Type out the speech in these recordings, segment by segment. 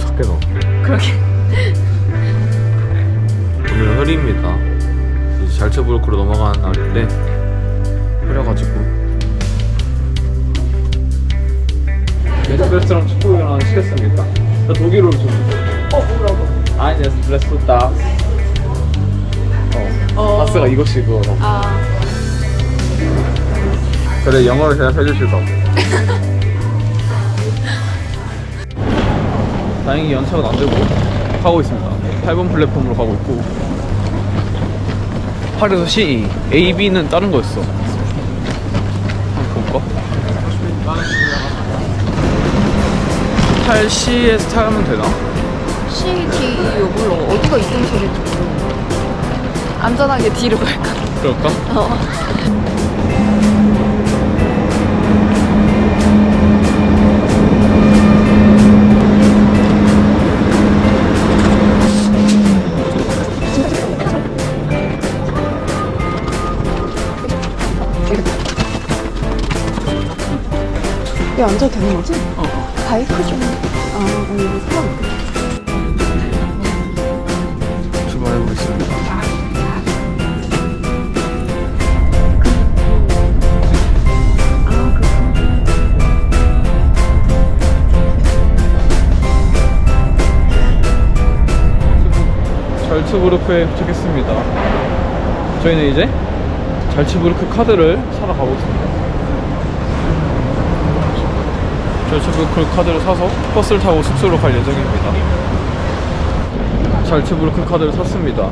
작게 넣어. 그러게. 오늘 흐리입니다. 이제 잘츠부르크로 넘어가는 날인데 흐려가지고 에스프레소랑 축구를 하나 시켰습니다. 나 독일어로 좀. 어, 뭐라고? 아니 에스프레소 다. 어. 어. 바스가 이것이 그거라고. 아, 그래 영어로 대답해 주실까? 다행히 연착은 안 되고 가고 있습니다. 8번 플랫폼으로 가고 있고 8에서 C, A, B는 다른 거였어. 한번 볼까? 8C에서 타면 되나? CD 요걸로 어디가 이동실인지 모르겠어. 안전하게 뒤로 갈까? 그럴까? 어. 여기 앉아도 되는 거지? 어. 바이크 좀. 아, 어, 여기 사람 있다. 출발해 보겠습니다. 아, 그렇구나. 잘츠부르크에 도착했습니다. 저희는 이제 잘츠부르크 카드를 사러 가고 있습니다. 잘츠부르크 카드를 사서 버스를 타고 숙소로 갈 예정입니다. 잘츠부르크 카드를 샀습니다.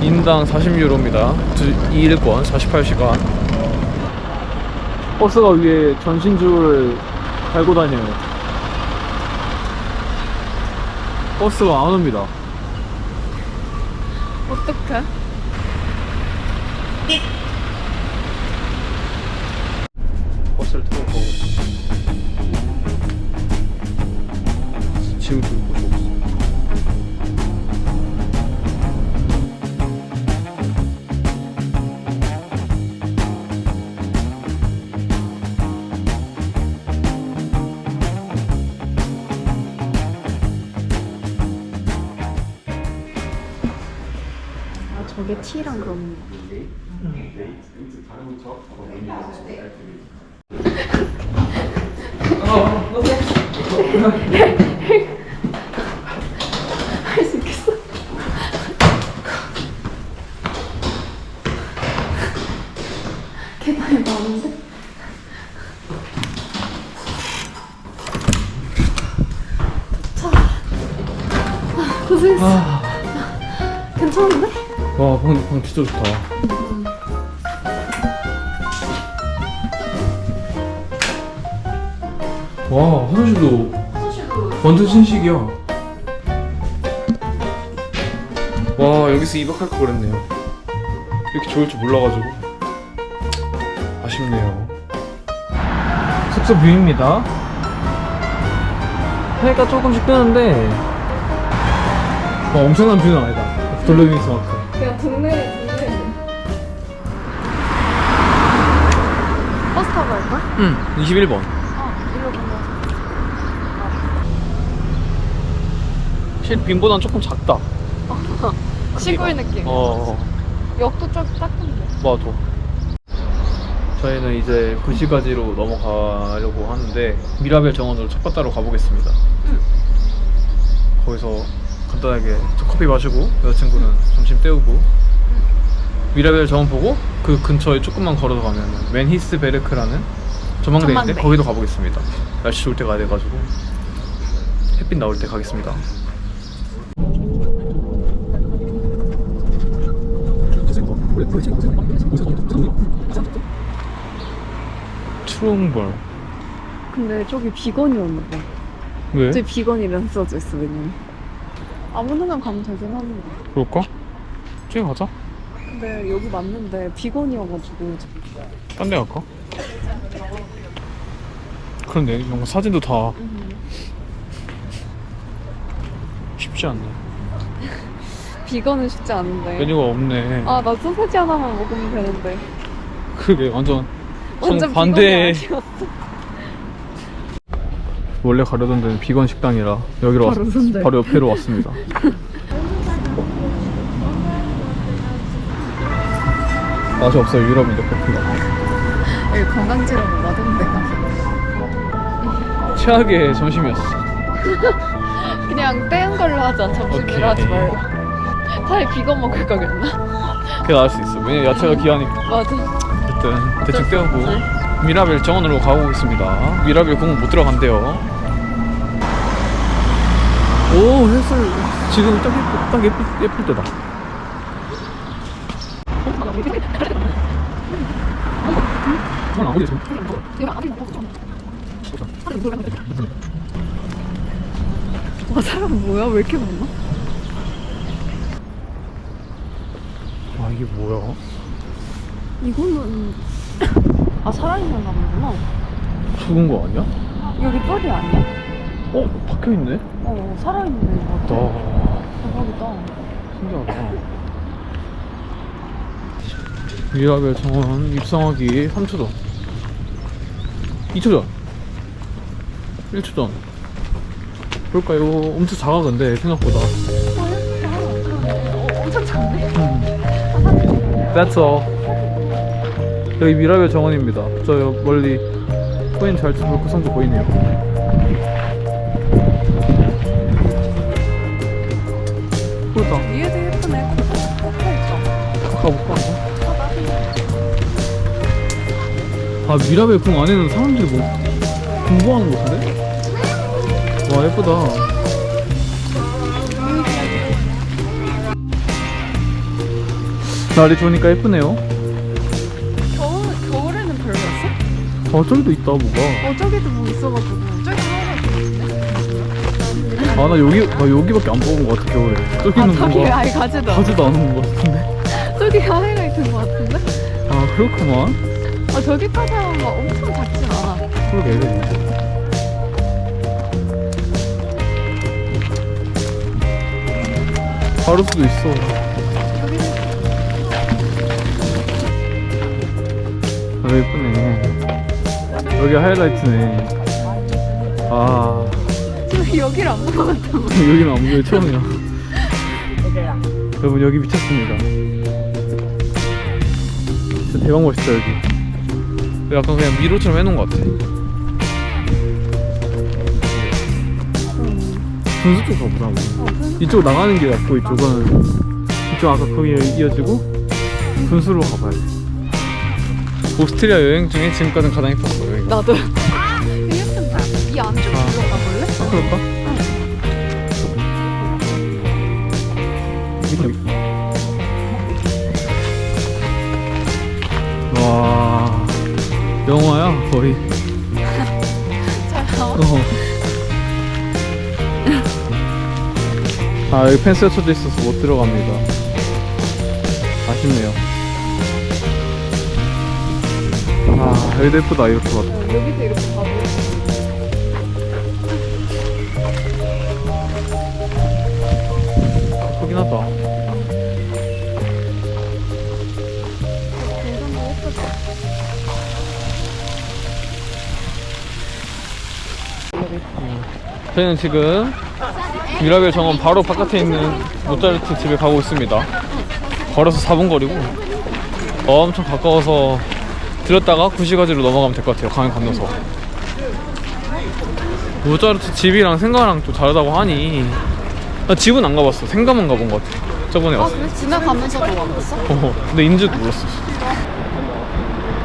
인당 40유로입니다. 2일권 48시간. 버스가 위에 전신줄을 달고 다녀요. 버스가 안 옵니다. 어떡해? 버스를 타고 가고 짐 을 들고 가고 있어 아, 저게 T랑 그런 거. 할 수 있겠어? 계단이 많은데? 자, 아. 아, 괜찮은데? 와, 방, 방 진짜 좋다. 와, 화장실도 화장실도 완전 신식이야. 와, 여기서 2박 할걸 그랬네요. 이렇게 좋을 줄 몰라가지고. 아쉽네요. 숙소 뷰입니다. 해가 조금씩 뜨는데, 와, 엄청난 뷰는 아니다. 돌로비스만큼. 그냥 동네 동네 버스 타고 갈까? 응, 21번. 어실 빈보단 조금 작다. 시골 느낌 어, 역도 좀 작은데 맞아. 저희는 이제 구시가지로 넘어가려고 하는데 미라벨 정원으로 첫 번째로 가보겠습니다. 응. 거기서 간단하게 좀 커피 마시고 여자친구는 점심 때우고 미라벨 정원 보고 그 근처에 조금만 걸어서 가면 맨히스 베르크라는 전망대인데 전망대. 거기도 가보겠습니다. 날씨 좋을 때 가야 돼가지고 햇빛 나올 때 가겠습니다. 트롱벌 근데 저기 비건이었나 봐 왜? 저기 비건이라는 써져 있어 왜냐면 아무 데나 가면 되긴 하는데 그럴까? 저기 가자. 근데 여기 맞는데 비건이어가지고 딴 데 갈까? 그런데 뭔가 사진도 다 음, 쉽지 않네. 비건은 쉽지 않은데 메뉴가 없네. 아 나 소세지 하나만 먹으면 되는데 그게 완전 완전 반대. 비건이 아니었어 원래 가려던 데는 비건 식당이라 여기로 바로 왔. 바로 옆에로 왔습니다. 맛이 없어요 유럽인데 커피가. 여기 관광지라고 놔뒀는데 최악의 점심이었어. 그냥 떼은 걸로 하자. 점심으로 하지 말고 차라리 비건 먹을 거겠나? 그게 나을 수 있어. 왜냐면 야채가 귀하니까. 맞아 어쨌든 대충 떼우고 미라벨 정원으로 가고 있습니다. 미라벨 공은 못 들어간대요. 오 햇살 지금 딱 예쁠, 딱 예쁠, 예쁠 때다. 와 사람 뭐야 왜 이렇게 많아? 와 이게 뭐야? 이거는 아 살아있는 나무구나 죽은 거 아니야? 여기 뻘이 아니야? 어 박혀 있네. 어 살아있는 것 같아 와 대박이다 신기하다. 미라벨 정원 입성하기 3초 전. 2초 전. 1초 전. 볼까요? 엄청 작아 근데 생각보다. 어, 엄청 작네 That's all. 여기 미라벨 정원입니다. 저 여- 멀리 코인 잘투볼그 성도 보이네요. 그렇다. 위에도 예쁘네 꺾여있다 가볼까? 아 미라벨 궁 안에는 사람들이 뭐 공부하는 것 같은데? 와 예쁘다. 날이 좋으니까 예쁘네요. 겨울, 겨울에는 별로였어? 어 저기도 있다 뭐가. 어 저기도 뭐 있어가지고 저기 아 나 여기 나 여기밖에 안 뽑은 것 같아 겨울에. 저기는 아 저기 뭔가 아예 가지도 않아 가지도 않은 것 같은데. 저기 하이라이트인 것 같은데? 아 그렇구만. 아 저기까지는 막 엄청 작진 않아 그러게. 바로 수도 있어. 아, 예쁘네. 여기 하이라이트네. 아, 여기를 안 같아 여기는 안 보여, 처음이야. 여러분, 여기 미쳤습니다. 진짜 대박 멋있다, 여기. 약간 그냥 미로처럼 해놓은 것 같아. 분수 쪽 가보자, 우리. 이쪽 나가는 길 같고, 이쪽은. 이쪽 아까 거기에 이어지고, 분수로 가봐야 돼. 오스트리아 여행 중에 지금까지 가장 예뻤어, 여기. 나도 이거 예쁜다 이 안쪽 아. 그럴까? 와. 영화야 거의. 어. 아 여기 펜스가 쳐져 있어서 못 들어갑니다. 아쉽네요. 아 여기도 예쁘다 이렇게 봐도 어, 여기도 이렇게 가보고 예쁘긴 하다 저희는 지금 미라벨 정원 바로 바깥에 있는 모짜르트 집에 가고 있습니다. 걸어서 4분 거리고 엄청 가까워서 들렸다가 구시가지로 넘어가면 될 것 같아요. 강을 건너서. 모짜르트 집이랑 생가랑 또 다르다고 하니 나 집은 안 가봤어. 생가만 가본 것 같아. 저번에 아 왔어. 그래? 지나가면서도 와봤어? 어, 근데 인지도 몰랐어.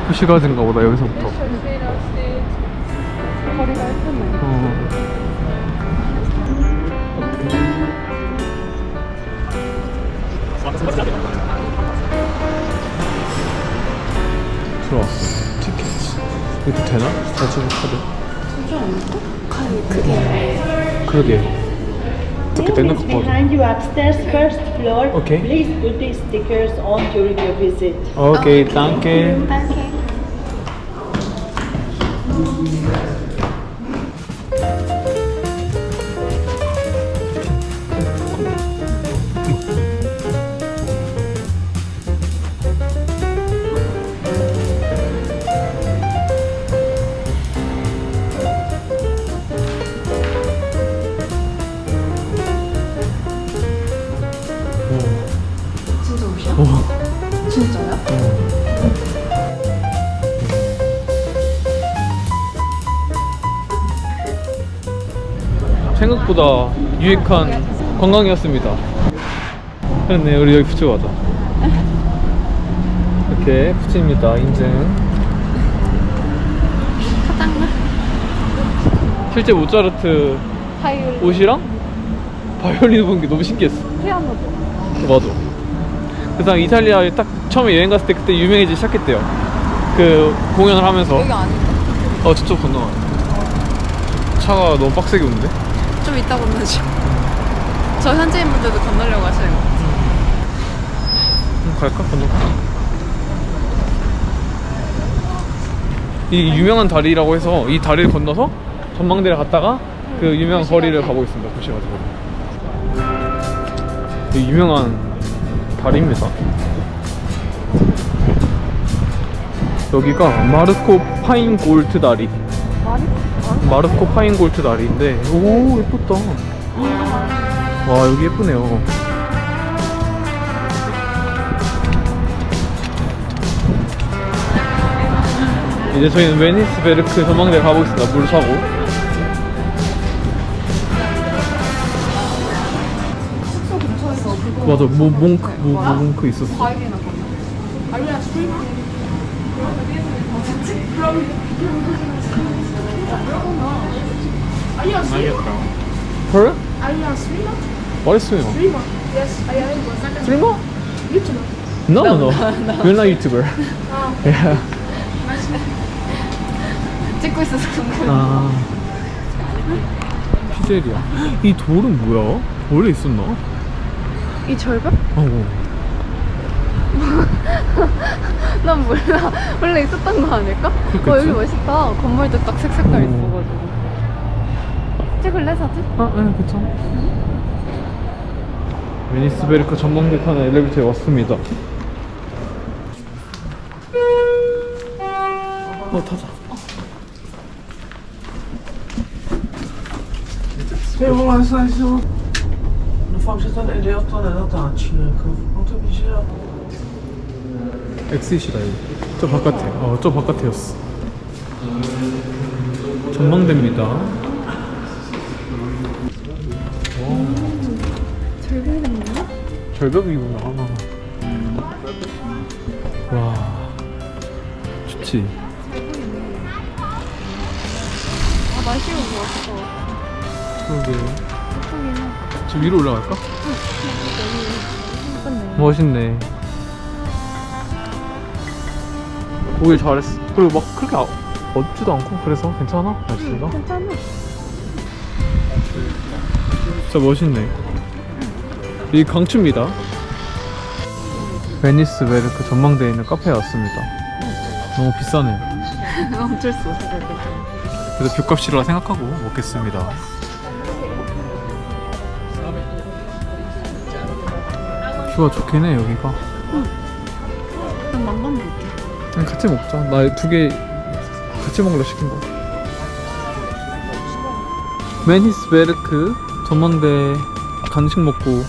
구시가지인가 보다 여기서부터. 어. 들어왔어. 티켓. 이것도 되나? 자주 카드. 그게 그러게. Okay, behind you upstairs, first floor. Okay. Please put these stickers on during your visit. Okay, thank you. 유익한 관광이었습니다. 그렇네, 우리 여기 가자. 이렇게 푸치입니다. 인증. 실제 모차르트 바이올린 옷이랑 바이올린 본 게 너무 신기했어. 피아노도 맞아. 그래서 이탈리아에 딱 처음에 여행 갔을 때 그때 유명해지기 시작했대요. 그 공연을 하면서. 여기 아닌데? 어, 저쪽 건너가. 차가 너무 빡세게 오는데? 좀 이따 건너죠 저 현지인분들도 건너려고 하시는 거 음, 갈까? 건너가. 이 유명한 다리라고 해서 이 다리를 건너서 전망대를 갔다가 그 유명한 거리를 가고 있습니다. 보시가지고. 이 유명한 다리입니다. 여기가 마르코 파인 골트 다리. 마르코 파인 골트 다리인데 오 예쁘다. 와 여기 예쁘네요. 이제 저희는 웨니스 베르크 전망대 가고 있습니다. 물 사고. 맞아, 뭐 몽크, 뭐, 뭐 몽크 있었어. 과일이나 건너 알리아 스 트리트 Her? Are you a streamer? What is swimmer? Streamer. Yes, I am. Swimmer? YouTuber. No, no, no. We're not YouTuber. Yeah. 찍고 있어서 궁금해 아. 피제리아. 이 돌은 뭐야? 원래 있었나? 이 절벽? 어. 난 몰라 원래 있었던 거 아닐까? 그렇겠지? 어 여기 멋있다 건물도 딱 색색깔 오. 있어가지고 찍을래 사진? 아, 네, 괜찮아. 웨니스 베르크 전망대 타는 엘리베이터에 왔습니다. 어, 타자. É toda ela tá tinha não tô me girando. 엑시시다 여기. 저 바깥에. 어, 저 바깥이었어. 전망대입니다. 절벽이? 절벽이구나. 와, 좋지. 아 날씨가 좋았어 그러게. 예쁘긴 해저 위로 올라갈까? 예쁘네 멋있네. 오길 잘했어. 그리고 막 그렇게 아, 어지도 않고 그래서 괜찮아 날씨가. 괜찮아 진짜 멋있네. 이 강추입니다. 베니스 베르크 전망대에 있는 카페에 왔습니다. 너무 비싸네요. 어쩔 수 없어 그래도 뷰값이라 생각하고 먹겠습니다. 뷰가 좋긴 해 여기가. 같이 먹자. 나 두 개 같이 먹으려 시킨 거. 메니스 베르크 전망대 간식 먹고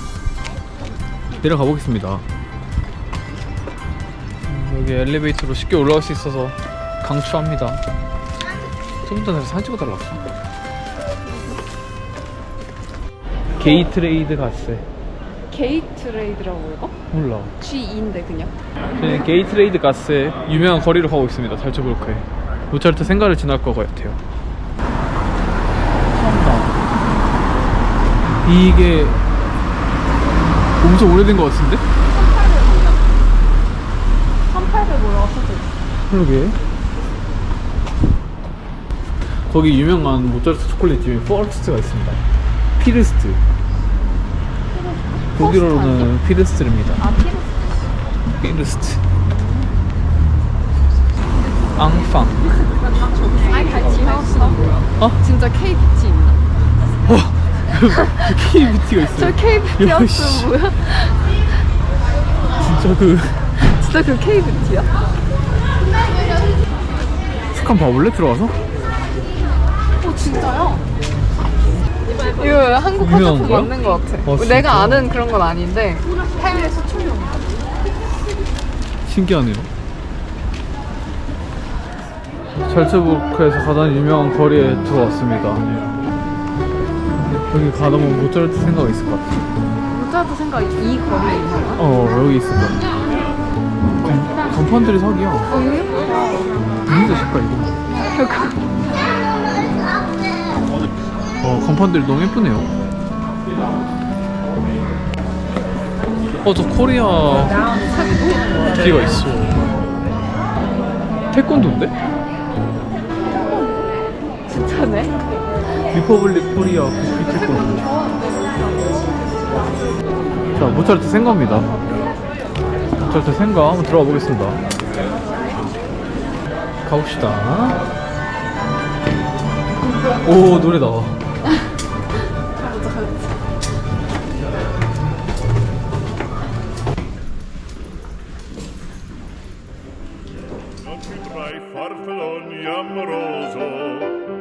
내려가 보겠습니다. 음, 여기 엘리베이터로 쉽게 올라갈 수 있어서 강추합니다. 좀 전에 사진 찍어 달랐어. 게이트레이드 갔어. 게이트레이드라고 읽어? 몰라. G2인데 그냥 저희는 게이트레이드 가스의 유명한 거리로 가고 있습니다. 달초브로크에. 모차르트 생가를 지날 것 같아요. 이게 엄청 오래된 것 같은데? 1800 뭐라고 써져 있어 그러게. 거기 유명한 모차르트 초콜릿 중에 포르스트가 있습니다. 피르스트. 독일어로는 피르스트입니다. 아 피르스 피르스트. 앙팡. 아이 같이 뭐야? 어? 진짜 KBT 있나? KBT가 있어요. 저 KBT 씨. 뭐야? 진짜 그 진짜 그 KBT야? 잠깐 봐볼래 들어가서? 어 진짜요? 이거 한국 유명한 화장품 거야? 맞는 것 같아 어, 진짜? 내가 아는 그런 건 아닌데 해외 수출용 신기하네요. 잘츠부크에서 가장 유명한 거리에 들어왔습니다. 여기 가다 보면 모짜르트 생각 있을 것 같아. 모짜르트 생각 이 거리에 있는 거야? 어 여기 있을 거야. 간- 간판들이 사기야. 어 여기? 무슨 뜻일까 이거? 어 간판들이 너무 예쁘네요. 어 저 코리아 기가 있어. 태권도인데? 진짜네? 리퍼블릭 코리아 국비 태권도. 자 모차르트 생가입니다. 모차르트 생가 한번 들어가 보겠습니다. 가봅시다. 오 노래 나와. 가보자 가보자 farfalloni amoroso,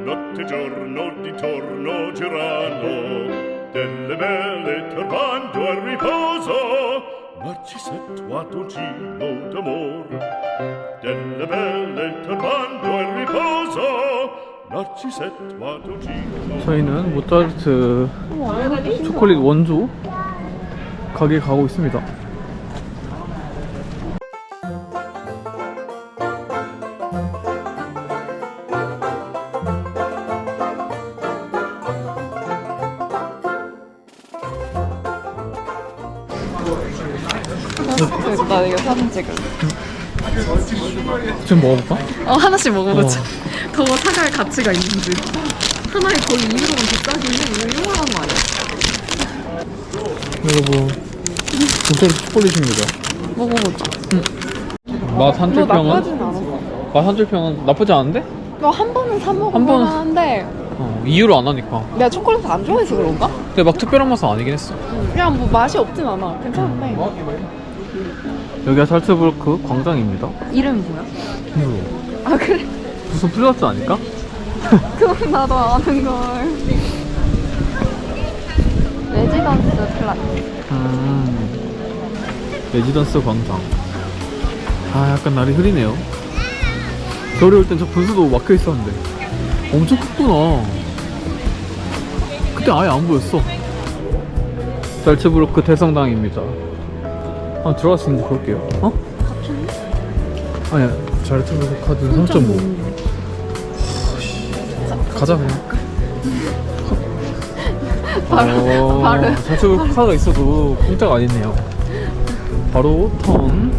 notte giorno di torno girano, delle belle turbando al riposo, ma ci settuato giro d'amor. Delle belle turbando al riposo, ma ci settuato giro 저희는 모차르트 초콜릿 원조 가게 가고 있습니다. 나 이거 사진 찍을래 지금 먹어볼까? 어 하나씩 먹어보자 더 사갈 가치가 있는지 하나에 거의 2유로면 비싸긴 해 이거 요만한 거 아니야? 여러분 모차르트 초콜릿입니다. 먹어보자 맛한너 줄평은 나쁘진 않았어 맛 한 줄 평은 나쁘지 않은데? 너 한 번은 사한 먹으면 번- 하는데 어, 이유로 안 하니까. 내가 초콜릿 안 좋아해서 그런가? 근데 막 특별한 맛은 아니긴 했어. 그냥 뭐 맛이 없진 않아 괜찮은데 여기가 살츠부르크 광장입니다. 이름이 뭐야? 몰라. 아 그래? 무슨 플러스 아닐까? 그럼 나도 아는걸 레지던스 클라스 음, 레지던스 광장. 아, 약간 날이 흐리네요. 겨울에 올 땐 저 분수도 막혀 있었는데. 엄청 컸구나. 그때 아예 안 보였어. 살츠부르크 대성당입니다. 한번 들어갈 수 있는지 볼게요. 어? 아니야, 살츠부르크 카드 3.5. 가자, 그냥. 바로- 바로. 살츠부르크 카드가 있어도 공짜가 아니네요. 바로 턴.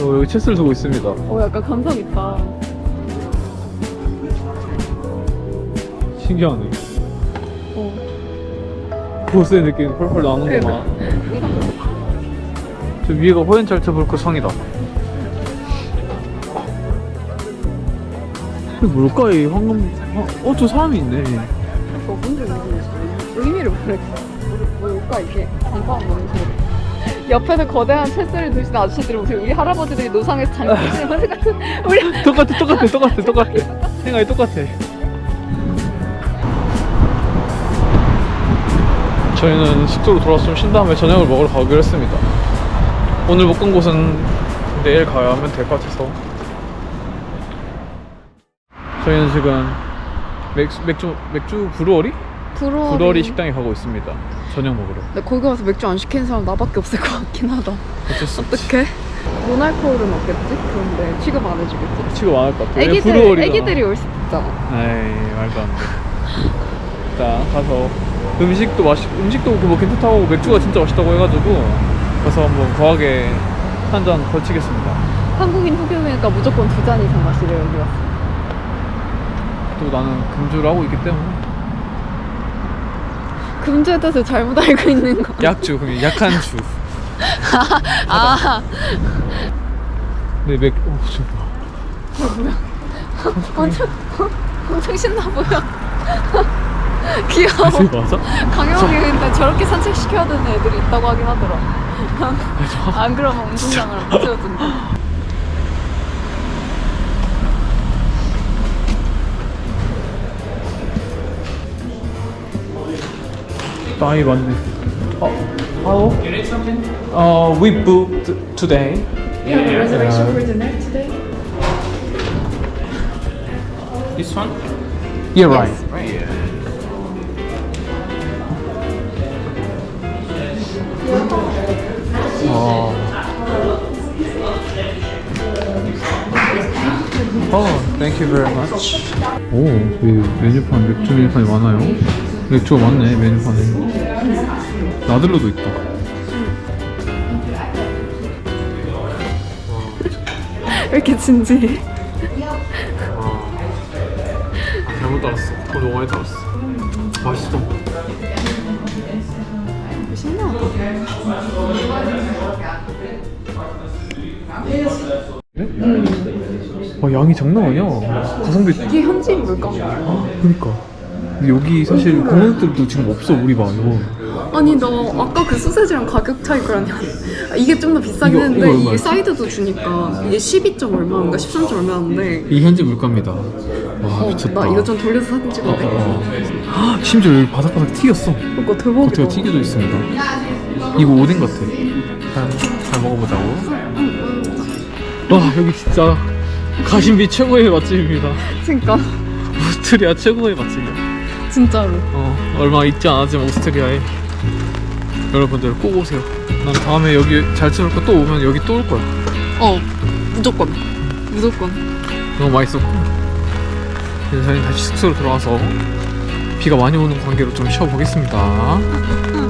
어, 여기 체스를 두고 있습니다. 어 약간 감성 있다 신기하네. 어. 보스의 느낌 이 펄펄 나는구만. 저 위에가 호연찰트볼크 성이다. 뭘까, 이 황금, 어, 어, 저 사람이 있네. 어 뭔지 모르겠어 의미를 모르겠어 뭘까 이게 건강한 뭔지 옆에서 거대한 체스를 두신 아저씨들이 보세요 우리 할아버지들이 노상에서 장치는 같은 우리 똑같아, 똑같아, 똑같아, 똑같아. 생각이 똑같아. 저희는 숙소로 돌아서 좀 쉰 다음에 저녁을 먹으러 가기로 했습니다. 오늘 못 간 곳은 내일 가야면 될 것 같아서. 저희는 지금 맥주, 맥주, 맥주 브루어리? 브루어리 브루어리 식당에 가고 있습니다. 저녁 먹으러. 근데 거기 가서 맥주 안 시키는 사람 나밖에 없을 것 같긴 하다 어쩔 수 없지. 어떡해? 노날코올은 없겠지? 그런데 취급 안 해주겠지? 치고 많을 것 같아. 왜 애기들, 브루어리가. 애기들이 올 수도 있잖아 에이 말도 안 돼. 일단 가서 음식도 맛있 음식도 뭐 괜찮다고 맥주가 진짜 맛있다고 해가지고 가서 한번 거하게 한 잔 걸치겠습니다. 한국인 후기니까 무조건 두 잔 이상 마시래 여기 와서 또 나는 금주를 하고 있기 때문에 금주에 대해서 잘못 알고 있는 거 약주 그냥 약한 주. 아, 네 맥. 어 지금 뭐야? 엄청, 엄청 신나 보여. 귀여워. 이게 맞아? 강영이 근데 저렇게 산책 시켜야 되는 애들이 있다고 하긴 하더라. 안 그러면 운동장을 못 채워준다. 나이 맞네. 어, hello. You need something? Uh, we booked today. You have a reservation for dinner today? This one? Yeah, right. 어. 어, thank you very much. 오, 여기 메뉴판 맥주 메뉴판이 많아요. 맥주가 많네 메뉴판에. 나들로도 있다. 왜 이렇게 진지해? 아, 잘못 따랐어. 돈 너무 많이 따랐어. 맛있어. 와 양이 장난 아니야. 가성비 이게 현지인 물감이야. 그니까. 근데 여기 사실 공원들도 지금 없어 우리 봐 이거. 아니 나 아까 그 소세지랑 가격 차이 그러냐 아, 이게 좀 더 비싸긴 이거- 했는데 이거 이게? 사이드도 주니까 이게 12 점 얼마인가 13 점 얼마인데 이 현지 물가입니다. 와 어, 미쳤다. 나 이거 좀 돌려서 사진 찍어도 돼? 어. 심지어 여기 바삭바삭 튀겼어. 그러니까 대박이다 겉에가 튀겨져 있습니다. 이거 오뎅 같아. 잘, 잘 먹어보자고. 와 여기 진짜 가심비 최고의 맛집입니다. 그러니까 오스트리아 최고의 맛집이야. 진짜로 어, 얼마 있지 않았지만 오스트리아에 여러분들 꼭 오세요. 난 다음에 여기 잘 치울까 또 오면 여기 또 올 거야. 어 무조건 무조건 너무 맛있었고. 이제 저희는 다시 숙소로 돌아와서 비가 많이 오는 관계로 좀 쉬어보겠습니다.